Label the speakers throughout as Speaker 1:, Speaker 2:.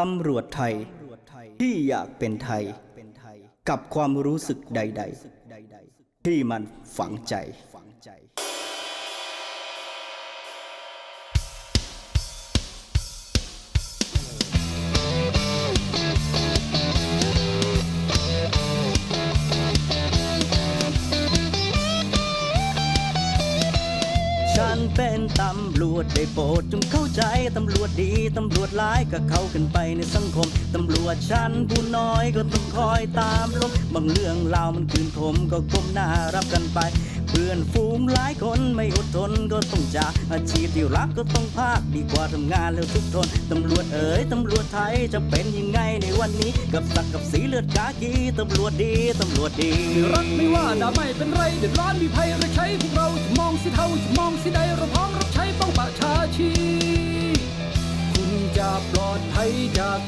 Speaker 1: ตำรวจไทยที่อยากเป็นไทย กับความรู้สึกใด ๆ ที่มันฝังใจ เป็นตำรวจได้โปรดจงเข้าใจ ตำรวจดี ตำรวจร้ายก็เข้ากันไปในสังคม ตำรวจฉันผู้น้อยก็ต้องคอยตามลมบางเรื่องราวมันคืนผมก็ก้มหน้ารับกันไป เพื่อนฝูงหลายคนไม่อดทนก็ต้องจากอาชีพที่รักก็ต้องภาคดีกว่าทำงานแล้วทุกทน ตำรวจเอ๋ยตำรวจไทยจะเป็นยังไงในวันนี้ กับสักกับสีเลือดกากีตำรวจดี ตำรวจดี
Speaker 2: รักไม่ว่าด่าไม่เป็นไรเดือดร้อนมีภัยเราใช้พวกเราจะมองสิเท่าจะมองสิใด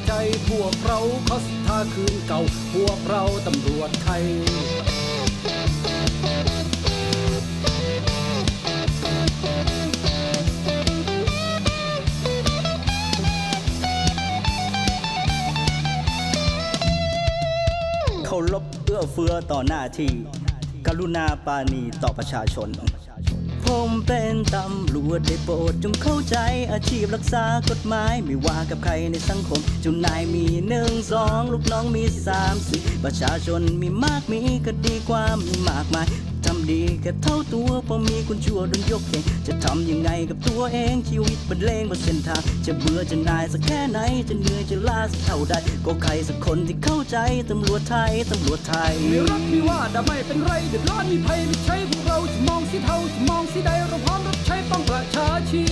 Speaker 2: ใจพวกเราขอศรัทธาคืนเก่า พวกเราตำรวจไทย
Speaker 1: เคารพเอื้อเฟื้อต่อหน้าที่ กรุณาปาณีต่อประชาชน ผมเป็นตำรวจได้โปรดจงเข้าใจอาชีพรักษากฎหมาย ไม่ว่ากับใครในสังคมจ้านายมีหนึ่งสองลูกน้องมีสามสี่ประชาชนมีมากมีก็ดีกว่ามีมากมายทำดีแค่เท่าตัวพอมีคนชั่วโดนยกเข่งจะทำยังไงกับตัวเองชีวิตบรรเลงบนเส้นทาง จะเบื่อจะนายสักแค่ไหน จะเหนื่อยจะล้าสักเท่าใดก็ใครสักคนที่เข้าใจตำรวจไทยตำรวจไทย
Speaker 2: ไม่รักไม่ว่าด่าไม่เป็นไรเดือดร้อนมีภัยไม่ใช่พวกเราจะมอง สิเทาจะมองสิใดเราพร้อมรับใช้ป้องประชาชี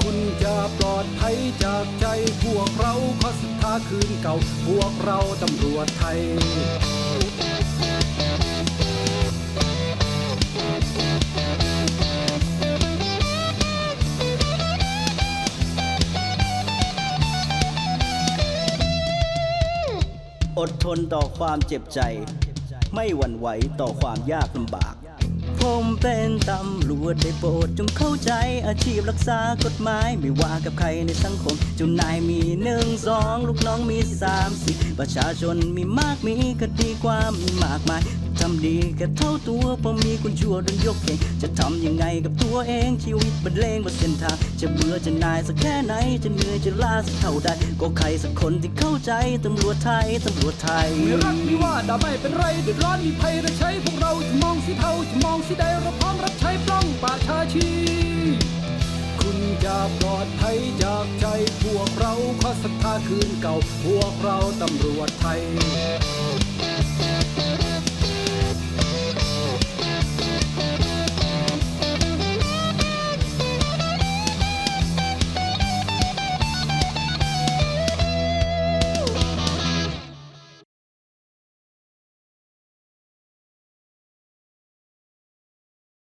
Speaker 2: คุณจะปลอดภัยจากใจพวกเราขอศรัทธาคืนเก่า พวกเราตำรวจไทย
Speaker 1: อดทนต่อความเจ็บใจ ไม่หวั่นไหวต่อความยากลำบาก ผมเป็นตำรวจได้โปรดจงเข้าใจอาชีพรักษากฎหมาย ไม่ว่ากับใครในสังคมเจ้านายมีหนึ่งสองลูกน้องมีสามสี่ประชาชนมีมากมีก็ดีกว่ามีมากมายทำดีแค่เท่าตัวพอมีคนชั่วโดนยกเข่งจะทำยังไงกับตัวเองชีวิตบรรเลงบนเส้นทาง จะเบื่อจะนายสักแค่ไหน จะเหนื่อยจะลาสักเท่าใดก็ใครสักคนที่เข้าใจตำรวจไทยตำรวจไทย
Speaker 2: ไม่รักไม่ว่าด่าไม่เป็นไรเดือดร้อนมีภัยเราใช้พวกเรา จากใจพวกเราขอศรัทธาคืนเก่า พวกเราตำรวจไทย